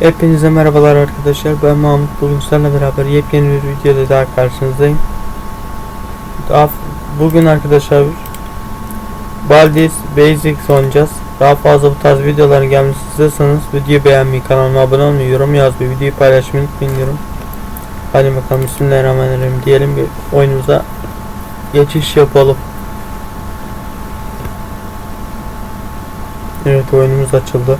Hepinize merhabalar arkadaşlar. Ben Mahmut. Bugün sizlerle beraber yepyeni bir videoda daha karşınızdayım. Daha bugün arkadaşlar Baldi's Basics oynayacağız. Daha fazla bu tarz videoların gelmesini istiyorsanız videoyu beğenmeyi, kanalıma abone olmayı, yorum yazmayı, videoyu paylaşmayı unutmayın. Hadi bakalım Bismillahirrahmanirrahim diyelim bir oyunumuza geçiş yapalım. Evet oyunumuz açıldı.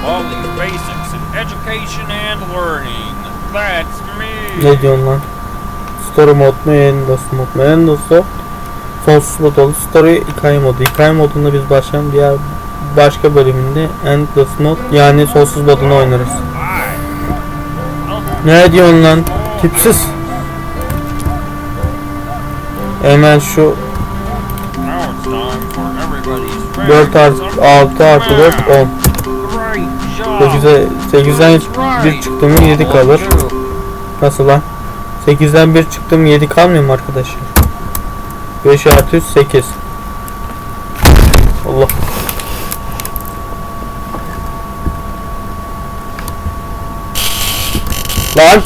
To Baldi's Basics in Education and Learning. That's me. Ne diyorsun lan? Story mod mu Endos mod mu? Endos'u sonsuz mod oldu. Story hikaye modu. Hikaye modunda biz başlayan diğer başka bölümünde Endless mod yani sonsuz modunu oynarız. Ne diyorsun lan? Tipsiz. Hemen şu Now it's time for everybody's 4 artı 6 artı 4 10. Great job. 8'e 8'den 1 çıktı mı 7 kalır. Nasıl lan? 8'den 1 çıktım 7 kalmıyor mu arkadaşlar? 5 artı 3 8. Allah. Lan.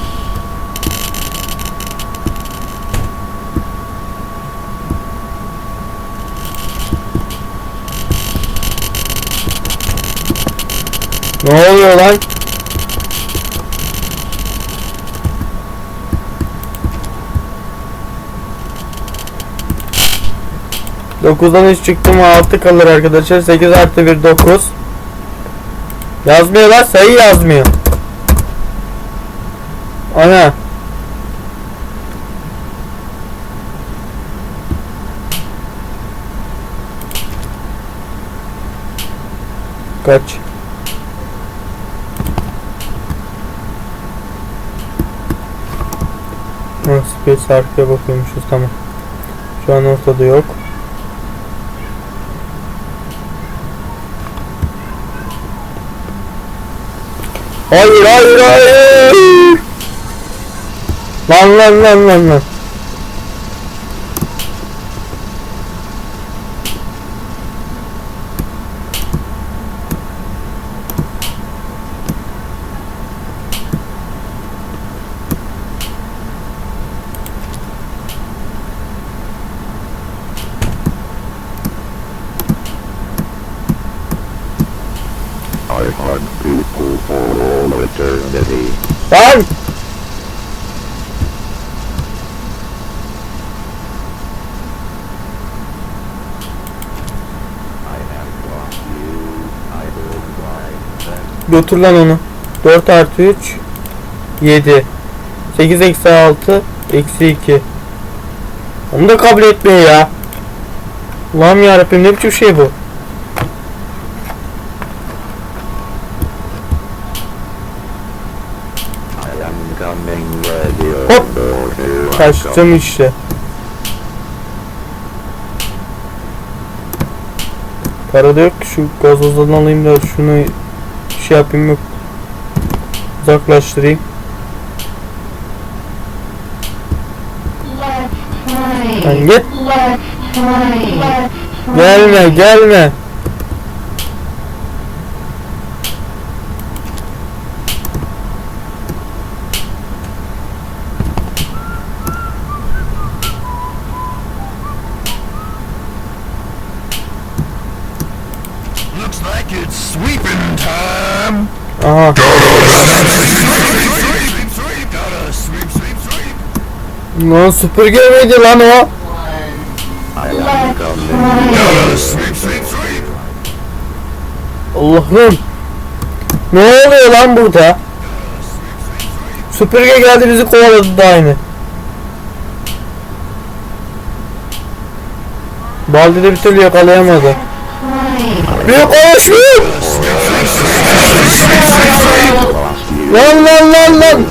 Ne oluyor lan? Dokuzdan 3 çıktı mı 6 kalır arkadaşlar. 8 artı 1 9. Yazmıyor lan sayı yazmıyor. Ana. Kaç? Ha, space arkaya bakıyormuşuz tamam. Şu an ortada yok. Hayır hayır hayır. Lan lan lan lan lan. For all eternity. Lan. Götür lan onu. 4 artı 3 7 8 eksi 6 eksi 2 Onu da kabul etmiyor ya. Allah'ım yarabbim ne biçim şey bu? Hop. Kaçtım işte. Para da yok ki şu gazozdan alayım da şunu şey yapayım yok. Uzaklaştırayım. Lan git. Gelme gelme. Aha. Lan süpürge miydi lan o? Allah'ım. Ne oluyor lan burada? Süpürge geldi bizi kovaladı da aynı. Baldi de bir türlü yakalayamadı. Bir koşun! Lan lan lan lan!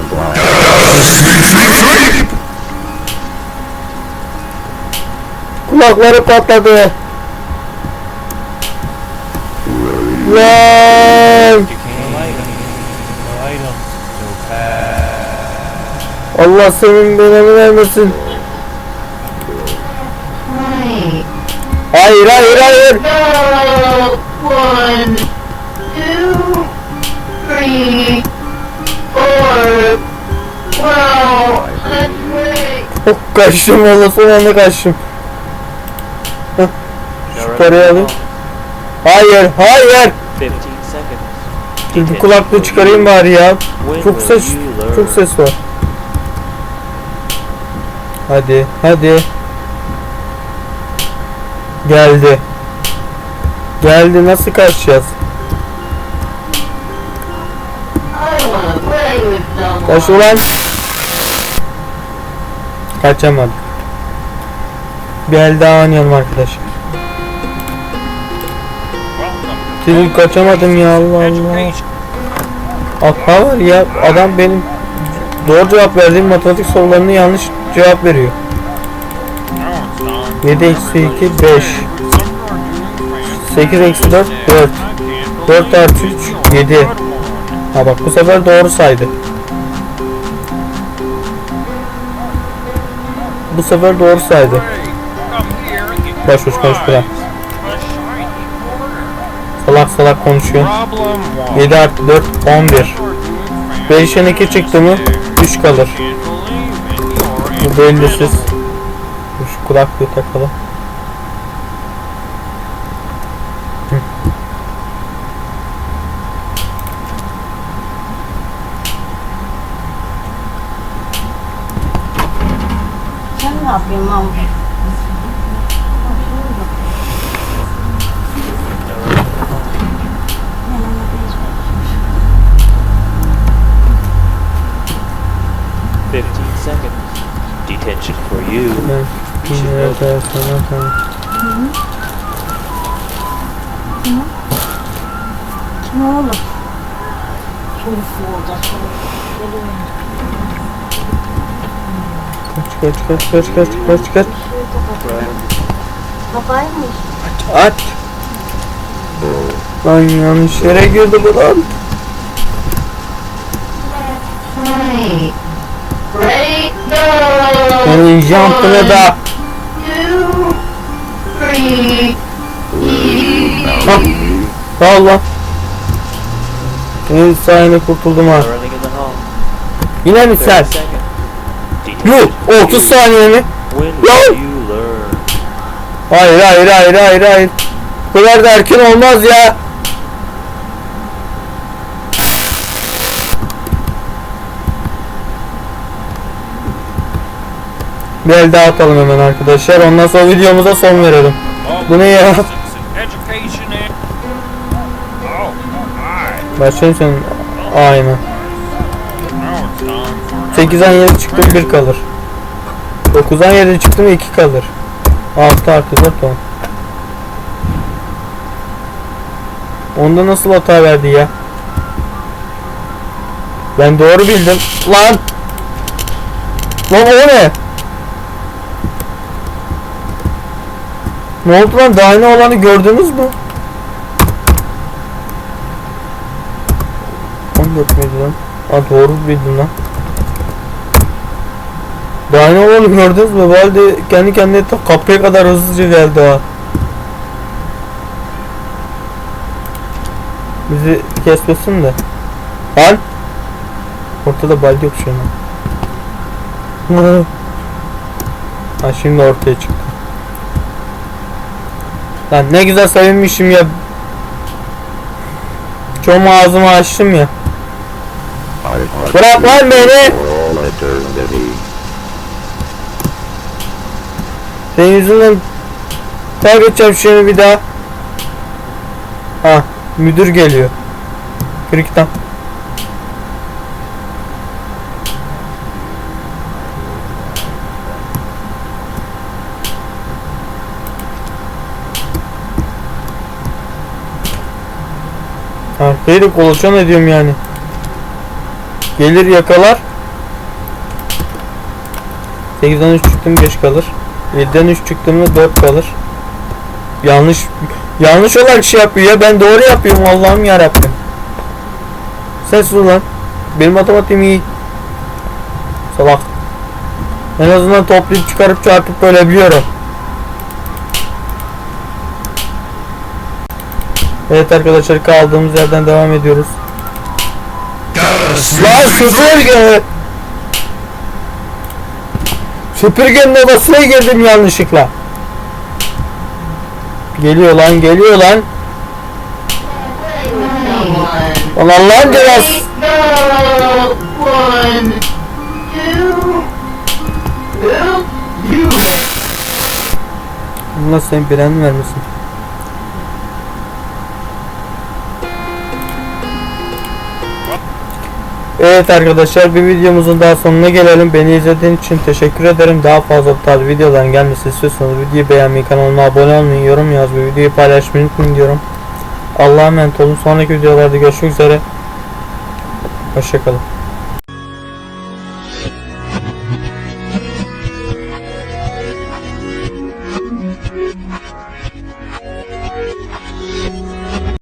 Kulakları patladı. Lan! Allah senin belanı vermesin. Hayır hayır hayır. One. three, four. Wow. Oh kaçtım valla son anda kaçtım. Heh, Şu parayı alayım. Hayır hayır. 15 seconds. Dur bu kulaklığı çıkarayım bari ya. Çok ses çok ses var. Hadi hadi. Geldi. Geldi nasıl kaçacağız? Kaç ulan. Kaçamadık. Bir el daha oynayalım arkadaşlar. Sizi kaçamadım ya Allah Allah. Hata var ya adam benim doğru cevap verdiğim matematik sorularını yanlış cevap veriyor. Now it's time. 7 eksi 2 5 8 eksi 4 4 4 artı 3 7 Ha bak bu sefer doğru saydı. Bu sefer doğru saydı. Boş boş konuş bırak. Salak salak konuşuyor. 7 artı 4 11. 5'in 2 çıktı mı 3 kalır. Bu bellisiz. Dur Şu kulaklığı takalım. Hı. Sen ne yapıyorsun Mahmut? Fifteen seconds. Detention for you. Ben bin lira daha sonra tamam. Kim oğlum? Mu orada. Kaç kaç kaç kaç kaç kaç kaç. Kafayı mı? Aç. Lan yanlış yere girdi bu lan. Ready, go. Yani jump'ını da. Ha. Allah. En sayene kurtuldum ha. Yine mi 30 sen? Detention 30 saniye mi? Lan! Hayır hayır hayır hayır hayır. Bu kadar da erken olmaz ya. Bir el daha atalım hemen arkadaşlar. Ondan sonra videomuza son verelim. Bu ne ya? Başlayayım senin. Aynen. Now it's time for 8'den 7 çıktı mı 1 kalır. 9'dan 7 çıktı mı 2 kalır. 6 artı 4 10. Onda nasıl hata verdi ya? Ben doğru bildim. Lan! Lan o ne? Ne oldu lan? Daha ne olanı gördünüz mü? 14 miydi lan? Ha doğru bildim lan. Daha ne olanı gördünüz mü? Halde kendi kendine kapıya kadar hızlıca geldi ha. Bizi kesmesin de. Lan! Ortada balde yok şu an. ha şimdi ortaya çıktı. Lan ne güzel sevinmişim ya. Çoğumu ağzımı açtım ya. Bırak lan beni. Senin yüzünden kaybedeceğim şimdi bir daha. Ha müdür geliyor. Krikten. Da kolaçan ediyorum yani. Gelir yakalar. 8'den 3 çıktım 5 kalır. 7'den 3 çıktım mı 4 kalır. Yanlış yanlış olarak şey yapıyor ya ben doğru yapıyorum Allah'ım yarabbim. Ses sus lan. Benim matematiğim iyi. Salak. En azından toplayıp çıkarıp çarpıp bölebiliyorum. Evet arkadaşlar kaldığımız yerden devam ediyoruz. Lan süpürge! Süpürgenin odasına girdim yanlışlıkla. Geliyor lan geliyor lan. Someone. Lan you. Allah sen bilen vermesin. Evet arkadaşlar bir videomuzun daha sonuna gelelim. Beni izlediğiniz için teşekkür ederim. Daha fazla tarz videoların gelmesi istiyorsanız videoyu beğenmeyi, kanalıma abone olmayı, yorum yazmayı, videoyu paylaşmayı unutmayın diyorum. Allah'a emanet olun. Sonraki videolarda görüşmek üzere. Hoşçakalın.